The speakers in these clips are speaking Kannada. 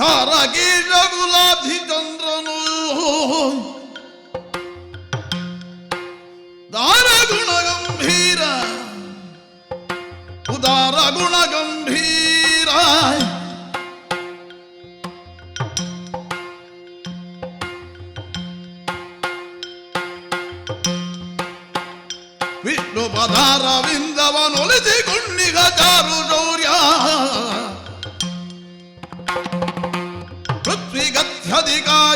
ತಾರಕೀಶ ಗುಲಾಧಿ ಚಂದ್ರನು ದಾರ ಗುಣ ಗಂಭೀರ ಉದಾರ ಗುಣ ಗಂಭೀರ ವಿಷ್ಣು ಪದಾರವಿಂದವನೊಲಿಸಿಕೊಂಡಿಗ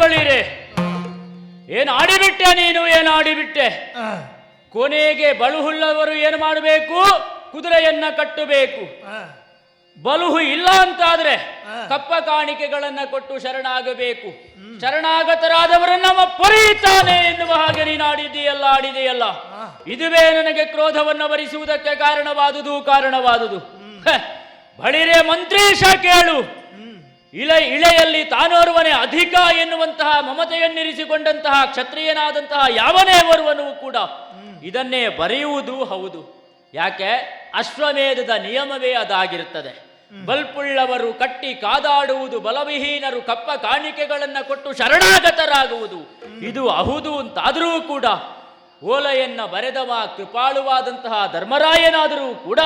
ಬಳಿರೆ ಏನು ಆಡಿಬಿಟ್ಟೆ ನೀನು ಏನು ಆಡಿಬಿಟ್ಟೆ? ಕೊನೆಗೆ ಬಳುಹುಳ್ಳವರು ಏನು ಮಾಡಬೇಕು? ಕುದುರೆಯನ್ನ ಕಟ್ಟಬೇಕು. ಬಲುಹು ಇಲ್ಲ ಅಂತಾದ್ರೆ ಕಪ್ಪ ಕಾಣಿಕೆಗಳನ್ನ ಕೊಟ್ಟು ಶರಣಾಗಬೇಕು. ಶರಣಾಗತರಾದವರನ್ನ ನಮ್ಮ ಎನ್ನುವ ಹಾಗೆ ನೀನು ಆಡಿದೆಯಲ್ಲ ಆಡಿದೆಯಲ್ಲ ಇದುವೇ ನನಗೆ ಕ್ರೋಧವನ್ನು ಭರಿಸುವುದಕ್ಕೆ ಕಾರಣವಾದುದು ಕಾರಣವಾದುದು. ಬಳಿರೆ ಮಂತ್ರೀಶ ಕೇಳು. ಇಳೆ ಇಳೆಯಲ್ಲಿ ತಾನೋರ್ವನೇ ಅಧಿಕ ಎನ್ನುವಂತಹ ಮಮತೆಯನ್ನಿರಿಸಿಕೊಂಡಂತಹ ಕ್ಷತ್ರಿಯನಾದಂತಹ ಯಾವನೇ ಓರ್ವನೂ ಕೂಡ ಇದನ್ನೇ ಬರೆಯುವುದು ಹೌದು. ಯಾಕೆ? ಅಶ್ವಮೇಧದ ನಿಯಮವೇ ಅದಾಗಿರುತ್ತದೆ. ಬಲ್ಪುಳ್ಳವರು ಕಟ್ಟಿ ಕಾದಾಡುವುದು, ಬಲವಿಹೀನರು ಕಪ್ಪ ಕಾಣಿಕೆಗಳನ್ನ ಕೊಟ್ಟು ಶರಣಾಗತರಾಗುವುದು. ಇದು ಅಹುದು ಅಂತಾದರೂ ಕೂಡ. ಓಲೆಯನ್ನ ಬರೆದವ ಕೃಪಾಳುವಾದಂತಹ ಧರ್ಮರಾಯನಾದರೂ ಕೂಡ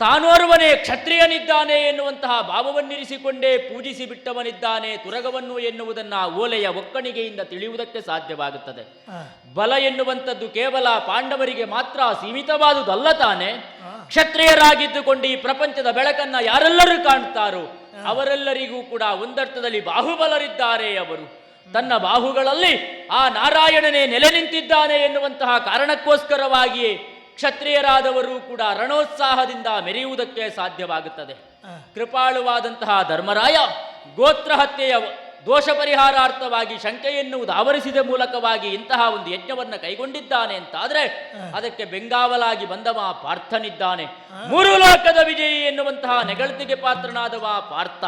ತಾನೋರ್ವನೇ ಕ್ಷತ್ರಿಯನಿದ್ದಾನೆ ಎನ್ನುವಂತಹ ಭಾವವನ್ನಿರಿಸಿಕೊಂಡೇ ಪೂಜಿಸಿ ಬಿಟ್ಟವನಿದ್ದಾನೆ ತುರಗವನ್ನು ಎನ್ನುವುದನ್ನ ಓಲೆಯ ಒಕ್ಕಣಿಗೆಯಿಂದ ತಿಳಿಯುವುದಕ್ಕೆ ಸಾಧ್ಯವಾಗುತ್ತದೆ. ಬಲ ಎನ್ನುವಂಥದ್ದು ಕೇವಲ ಪಾಂಡವರಿಗೆ ಮಾತ್ರ ಸೀಮಿತವಾದುದಲ್ಲ ತಾನೆ. ಕ್ಷತ್ರಿಯರಾಗಿದ್ದುಕೊಂಡು ಈ ಪ್ರಪಂಚದ ಬೆಳಕನ್ನ ಯಾರೆಲ್ಲರೂ ಕಾಣುತ್ತಾರೋ ಅವರೆಲ್ಲರಿಗೂ ಕೂಡ ಒಂದರ್ಥದಲ್ಲಿ ಬಾಹುಬಲರಿದ್ದಾರೆ ಅವರು. ತನ್ನ ಬಾಹುಗಳಲ್ಲಿ ಆ ನಾರಾಯಣನೇ ನೆಲೆ ನಿಂತಿದ್ದಾನೆ ಎನ್ನುವಂತಹ ಕಾರಣಕ್ಕೋಸ್ಕರವಾಗಿಯೇ ಕ್ಷತ್ರಿಯರಾದವರು ಕೂಡ ರಣೋತ್ಸಾಹದಿಂದ ಮೆರೆಯುವುದಕ್ಕೆ ಸಾಧ್ಯವಾಗುತ್ತದೆ. ಕೃಪಾಳುವಾದಂತಹ ಧರ್ಮರಾಯ ಗೋತ್ರ ಹತ್ಯೆಯ ದೋಷ ಪರಿಹಾರಾರ್ಥವಾಗಿ ಶಂಕೆಯನ್ನು ಆವರಿಸಿದ ಮೂಲಕವಾಗಿ ಇಂತಹ ಒಂದು ಯಜ್ಞವನ್ನು ಕೈಗೊಂಡಿದ್ದಾನೆ ಅಂತಾದ್ರೆ ಅದಕ್ಕೆ ಬೆಂಗಾವಲಾಗಿ ಬಂದವ ಪಾರ್ಥನಿದ್ದಾನೆ. ಮೂರು ಲೋಕದ ವಿಜಯಿ ಎನ್ನುವಂತಹ ನೆಗಳತಿಗೆ ಪಾತ್ರನಾದವ ಪಾರ್ಥ.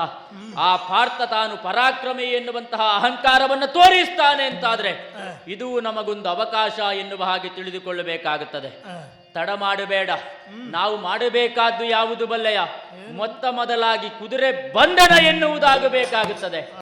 ಆ ಪಾರ್ಥ ತಾನು ಪರಾಕ್ರಮಿ ಎನ್ನುವಂತಹ ಅಹಂಕಾರವನ್ನು ತೋರಿಸ್ತಾನೆ ಅಂತಾದ್ರೆ ಇದು ನಮಗೊಂದು ಅವಕಾಶ ಎನ್ನುವ ಹಾಗೆ ತಿಳಿದುಕೊಳ್ಳಬೇಕಾಗುತ್ತದೆ. ತಡ ಮಾಡಬೇಡ. ನಾವು ಮಾಡಬೇಕಾದ್ದು ಯಾವುದು ಬಲ್ಲೆಯ? ಮೊತ್ತ ಮೊದಲಾಗಿ ಕುದುರೆ ಬಂಧನ ಎನ್ನುವುದಾಗಬೇಕಾಗುತ್ತದೆ.